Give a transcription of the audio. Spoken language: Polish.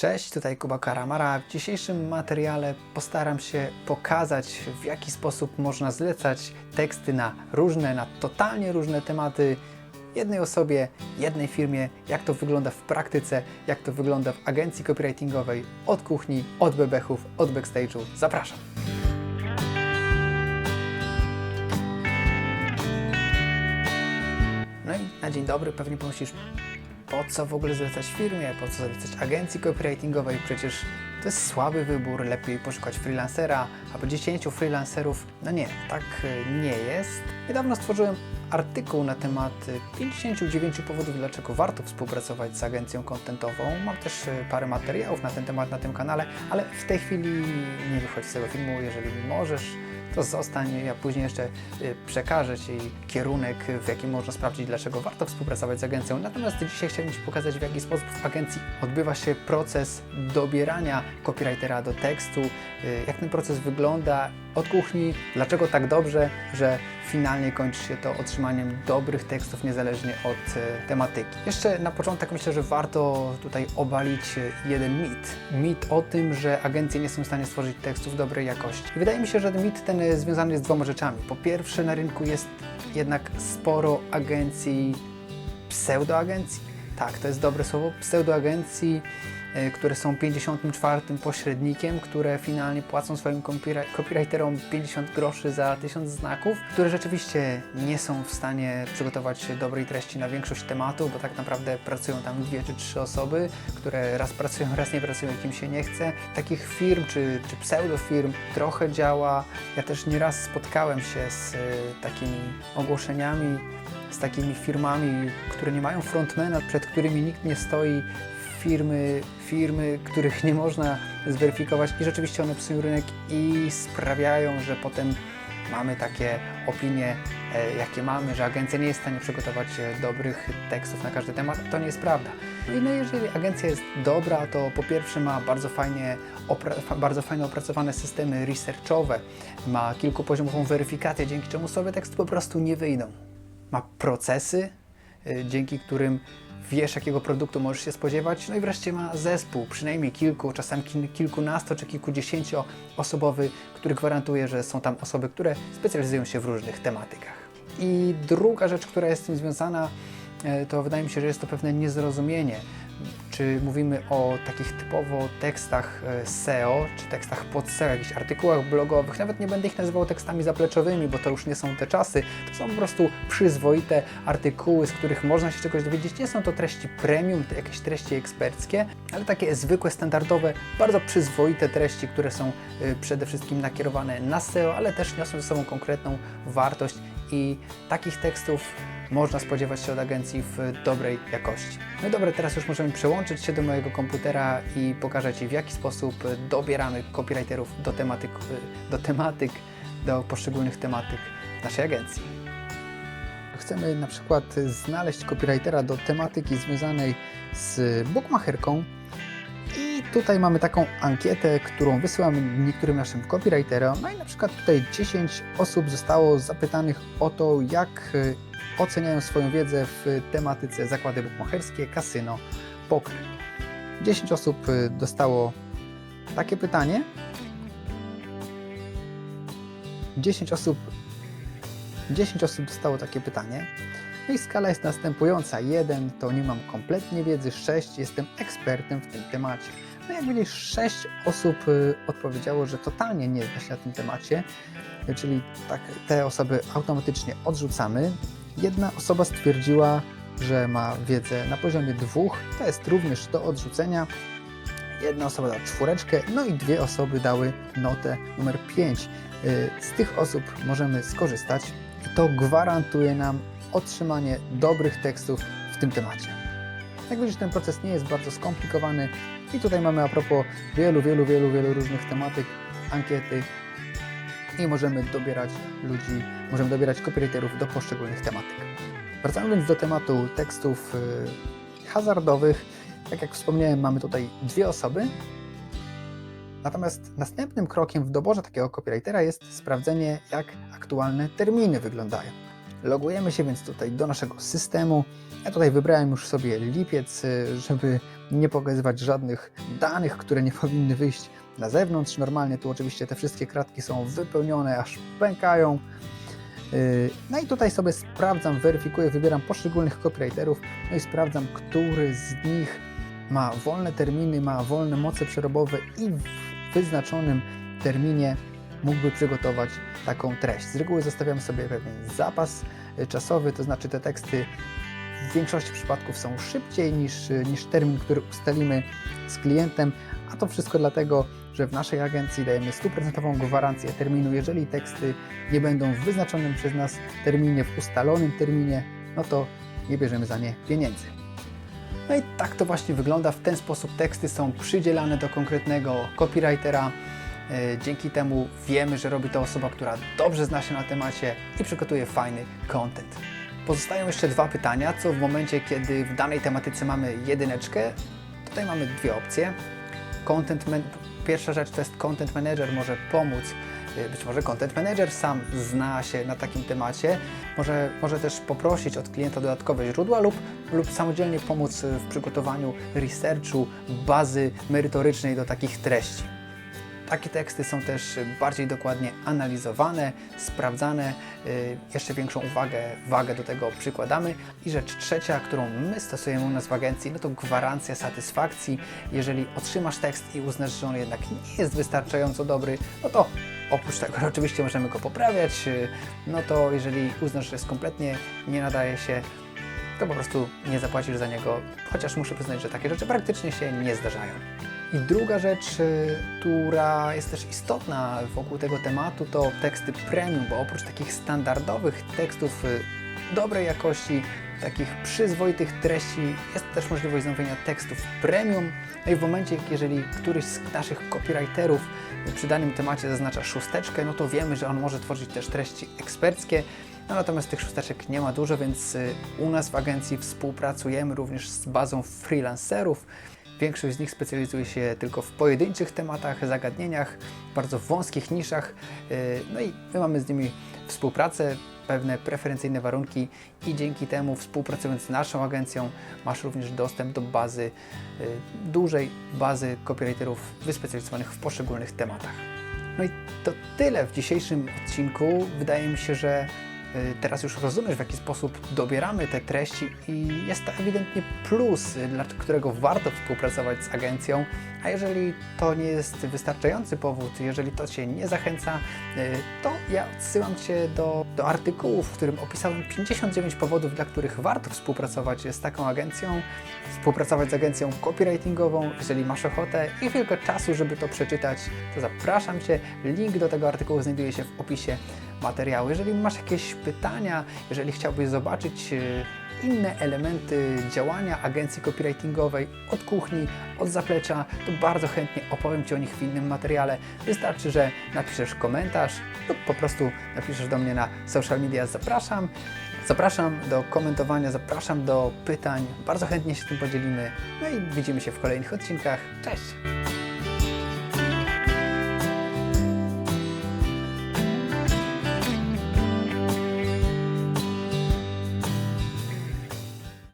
Cześć, tutaj Kuba Karamara. W dzisiejszym materiale postaram się pokazać, w jaki sposób można zlecać teksty na różne, na totalnie różne tematy jednej osobie, jednej firmie, jak to wygląda w praktyce, jak to wygląda w agencji copywritingowej, od kuchni, od bebechów, od backstage'u. Zapraszam. No i na dzień dobry pewnie pomyślisz, po co w ogóle zlecać firmie, po co zlecać agencji copywritingowej, przecież to jest słaby wybór, lepiej poszukać freelancera albo 10 freelancerów. No nie, tak y, nie jest. Niedawno stworzyłem artykuł na temat y, 59 powodów, dlaczego warto współpracować z agencją kontentową. Mam też y, parę materiałów na ten temat na tym kanale, ale w tej chwili nie wychodź z tego filmu, jeżeli możesz to zostań. Ja później jeszcze y, przekażę Ci kierunek, w jakim można sprawdzić, dlaczego warto współpracować z agencją. Natomiast dzisiaj chciałbym Ci pokazać, w jaki sposób w agencji odbywa się proces dobierania copywritera do tekstu, y, jak ten proces wygląda od kuchni, dlaczego tak dobrze, że finalnie kończy się to otrzymaniem dobrych tekstów, niezależnie od y, tematyki. Jeszcze na początek myślę, że warto tutaj obalić y, jeden mit. Mit o tym, że agencje nie są w stanie stworzyć tekstów dobrej jakości. Wydaje mi się, że mit ten związany jest z dwoma rzeczami. Po pierwsze, na rynku jest jednak sporo agencji, pseudoagencji. Tak, to jest dobre słowo, pseudoagencji, które są 54 pośrednikiem, które finalnie płacą swoim copywriterom 50 groszy za 1000 znaków, które rzeczywiście nie są w stanie przygotować dobrej treści na większość tematów, bo tak naprawdę pracują tam dwie czy trzy osoby, które raz pracują, raz nie pracują, kim się nie chce. Takich firm czy, czy pseudofirm trochę działa. Ja też nieraz spotkałem się z y, takimi ogłoszeniami, z takimi firmami, które nie mają frontmana, przed którymi nikt nie stoi, firmy, firmy, których nie można zweryfikować i rzeczywiście one psują rynek i sprawiają, że potem mamy takie opinie, e, jakie mamy, że agencja nie jest w stanie przygotować e, dobrych tekstów na każdy temat. To nie jest prawda. I no jeżeli agencja jest dobra, to po pierwsze ma bardzo fajnie, bardzo fajnie opracowane systemy researchowe, ma kilkupoziomovą weryfikację, dzięki czemu sobie teksty po prostu nie wyjdą ma procesy, y, dzięki którym wiesz, jakiego produktu możesz się spodziewać. No i wreszcie ma zespół, przynajmniej kilku, czasami kil- kilkunasto czy kilkudziesięcioosobowy, który gwarantuje, że są tam osoby, które specjalizują się w różnych tematykach. I druga rzecz, która jest z tym związana, e, to wydaje mi się, że jest to pewne niezrozumienie. Czy mówimy o takich typowo tekstach e, SEO, czy tekstach pod SEO, jakichś artykułach blogowych, nawet nie będę ich nazywał tekstami zapleczowymi, bo to już nie są te czasy, to są po prostu przyzwoite artykuły, z których można się czegoś dowiedzieć. Nie są to treści premium, to jakieś treści eksperckie, ale takie zwykłe, standardowe, bardzo przyzwoite treści, które są y, przede wszystkim nakierowane na SEO, ale też niosą ze sobą konkretną wartość i takich tekstów można spodziewać się od agencji w dobrej jakości. No dobra, teraz już możemy przełączyć się do mojego komputera i pokażę Ci w jaki sposób dobieramy copywriterów do tematyk, do tematyk, do poszczególnych tematyk naszej agencji. Chcemy na przykład znaleźć copywritera do tematyki związanej z bookmacherką tutaj mamy taką ankietę, którą wysyłamy niektórym naszym copywriterom. No i na przykład tutaj 10 osób zostało zapytanych o to, jak y, oceniają swoją wiedzę w tematyce zakłady bukmacherskie, kasyno, poker. 10 osób y, dostało takie pytanie. 10 osób 10 osób dostało takie pytanie. No i skala jest następująca. 1 to nie mam kompletnie wiedzy, 6 jestem ekspertem w tym temacie. No jak widzisz, 6 osób y, odpowiedziało, że totalnie nie zna się na tym temacie, y, czyli tak, te osoby automatycznie odrzucamy. Jedna osoba stwierdziła, że ma wiedzę na poziomie dwóch, to jest również do odrzucenia. Jedna osoba dała czwóreczkę, no i dwie osoby dały notę numer 5. Z tych osób możemy skorzystać i to gwarantuje nam otrzymanie dobrych tekstów w tym temacie. Jak widzisz, ten proces nie jest bardzo skomplikowany i tutaj mamy a propos wielu, wielu, wielu, wielu różnych tematyk, ankiety i możemy dobierać ludzi, możemy dobierać copywriterów do poszczególnych tematyk. Wracamy więc do tematu tekstów y, hazardowych. Tak jak wspomniałem, mamy tutaj dwie osoby. Natomiast następnym krokiem w doborze takiego copywritera jest sprawdzenie, jak aktualne terminy wyglądają. Logujemy się więc tutaj do naszego systemu. Ja tutaj wybrałem już sobie lipiec, y, żeby nie pokazywać żadnych danych, które nie powinny wyjść na zewnątrz. Normalnie tu oczywiście te wszystkie kratki są wypełnione, aż pękają. Yy, No i tutaj sobie sprawdzam, weryfikuję, wybieram poszczególnych copywriterów, no i sprawdzam, który z nich ma wolne terminy, ma wolne moce przerobowe i w wyznaczonym terminie mógłby przygotować taką treść. Z reguły zostawiam sobie pewien zapas y, czasowy, to znaczy te teksty w większości przypadków są szybciej niż, y, niż termin, który ustalimy z klientem, a to wszystko dlatego, że w naszej agencji dajemy stuprocentową gwarancję terminu. Jeżeli teksty nie będą w wyznaczonym przez nas terminie, w ustalonym terminie, no to nie bierzemy za nie pieniędzy. No i tak to właśnie wygląda. W ten sposób teksty są przydzielane do konkretnego copywritera. E, Dzięki temu wiemy, że robi to osoba, która dobrze zna się na temacie i przygotuje fajny content. Pozostają jeszcze dwa pytania, co w momencie, kiedy w danej tematyce mamy jedyneczkę, tutaj mamy dwie opcje. Content Pierwsza rzecz to jest Content Manager może pomóc. y, Być może Content Manager sam zna się na takim temacie, może, może też poprosić od klienta dodatkowe źródła lub, lub samodzielnie pomóc w przygotowaniu researchu, bazy merytorycznej do takich treści. Takie teksty są też bardziej dokładnie analizowane, sprawdzane, y, jeszcze większą uwagę, wagę do tego przykładamy. I rzecz trzecia, którą my stosujemy u nas w agencji, no to gwarancja satysfakcji. Jeżeli otrzymasz tekst i uznasz, że on jednak nie jest wystarczająco dobry, no to oprócz tego, oczywiście możemy go poprawiać, y, no to jeżeli uznasz, że jest kompletnie nie nadaje się, to po prostu nie zapłacisz za niego, chociaż muszę przyznać, że takie rzeczy praktycznie się nie zdarzają. I druga rzecz, y, która jest też istotna wokół tego tematu, to teksty premium, bo oprócz takich standardowych tekstów y, dobrej jakości, takich przyzwoitych treści, jest też możliwość zamówienia tekstów premium. No i w momencie, jeżeli któryś z naszych copywriterów przy danym temacie zaznacza szósteczkę, no to wiemy, że on może tworzyć też treści eksperckie. No natomiast tych szósteczek nie ma dużo, więc y, u nas w agencji współpracujemy również z bazą freelancerów. Większość z nich specjalizuje się tylko w pojedynczych tematach, zagadnieniach, bardzo wąskich niszach. Yy, No i my mamy z nimi współpracę, pewne preferencyjne warunki i dzięki temu współpracując z naszą agencją masz również dostęp do bazy, yy, dużej bazy copywriterów wyspecjalizowanych w poszczególnych tematach. No i to tyle w dzisiejszym odcinku. Wydaje mi się, że y, teraz już rozumiesz, w jaki sposób dobieramy te treści i jest to ewidentnie plus, y, dla którego warto współpracować z agencją. A jeżeli to nie jest wystarczający powód, jeżeli to Cię nie zachęca, y, to ja odsyłam Cię do, do artykułu, w którym opisałem 59 powodów, dla których warto współpracować z taką agencją, współpracować z agencją copywritingową. Jeżeli masz ochotę i chwilkę czasu, żeby to przeczytać, to zapraszam Cię. Link do tego artykułu znajduje się w opisie materiału. Jeżeli masz jakieś pytania, jeżeli chciałbyś zobaczyć e, inne elementy działania agencji copywritingowej od kuchni, od zaplecza, to bardzo chętnie opowiem Ci o nich w innym materiale. Wystarczy, że napiszesz komentarz lub po prostu napiszesz do mnie na social media. Zapraszam. Zapraszam do komentowania, zapraszam do pytań. Bardzo chętnie się tym podzielimy. No i widzimy się w kolejnych odcinkach. Cześć!